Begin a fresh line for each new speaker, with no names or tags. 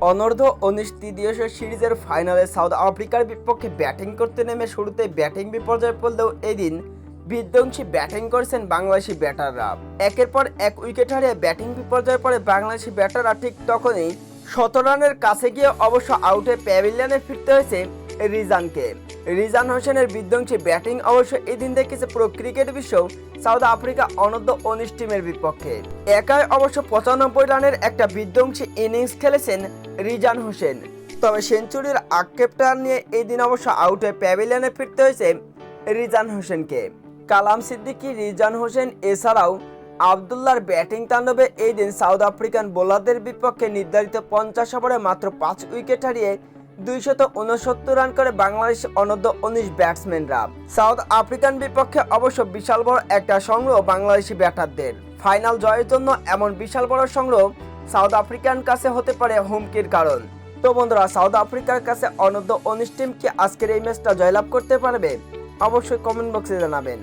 অনর্ধ্ব উনিশ তৃতীয় সিরিজের ফাইনালে সাউথ আফ্রিকার বিপক্ষে ব্যাটিং করতে নেমে শুরুতে ব্যাটিং বিপর্যয় পড়লেও এদিন বিধ্বংসী ব্যাটিং করছেন বাংলাদেশি ব্যাটাররা। একের পর এক উইকেট হারিয়ে ব্যাটিং বিপর্যয় পড়ে বাংলাদেশি ব্যাটাররা ঠিক তখনই শত রানের কাছে গিয়ে অবশ্য আউটে প্যাভিলিয়নে ফিরতে হয়েছে রিজানকে। রিজান হোসেনের বিধ্বংসী ব্যাটিং অবশ্য এদিন দেখেছে পুরো ক্রিকেট বিশ্ব, সাউথ আফ্রিকা অনূর্ধ্ব উনিশ টিমের বিপক্ষে। একাই অবশ্য পঁচানব্বই রানের একটা বিধ্বংসী ইনিংস খেলেছেন রিজান হোসেন। তবে সেঞ্চুরির আক্ষেপ টান নিয়ে এই দিন অবশ্য হয়ে প্যাভিলিয়নে ফিরতে হয়েছে রিজান হোসেনকে। কালাম সিদ্দিকি, রিজান হোসেন এছাড়াও আবদুল্লার ব্যাটিং তাণ্ডবে এই দিন সাউথ আফ্রিকান বোলারদের বিপক্ষে নির্ধারিত পঞ্চাশ ওভারে মাত্র পাঁচ উইকেট হারিয়ে দুইশত উনসত্তর রান করে বাংলাদেশ অনূর্ধ্ব উনিশ ব্যাটসম্যানরা সাউথ আফ্রিকান বিপক্ষে অবশ্য বিশাল বড় একটা সংগ্রহ বাংলাদেশি ব্যাটারদের। ফাইনাল জয়ের জন্য এমন বিশাল বড় সংগ্রহ সাউথ আফ্রিকান কাছে হতে পারে হুমকির কারণ। তো বন্ধুরা সাউথ আফ্রিকার কাছে অনূর্ধ্ব উনিশ টিম কি আজকের এই ম্যাচটা জয়লাভ করতে পারবে? অবশ্যই কমেন্ট বক্সে জানাবেন।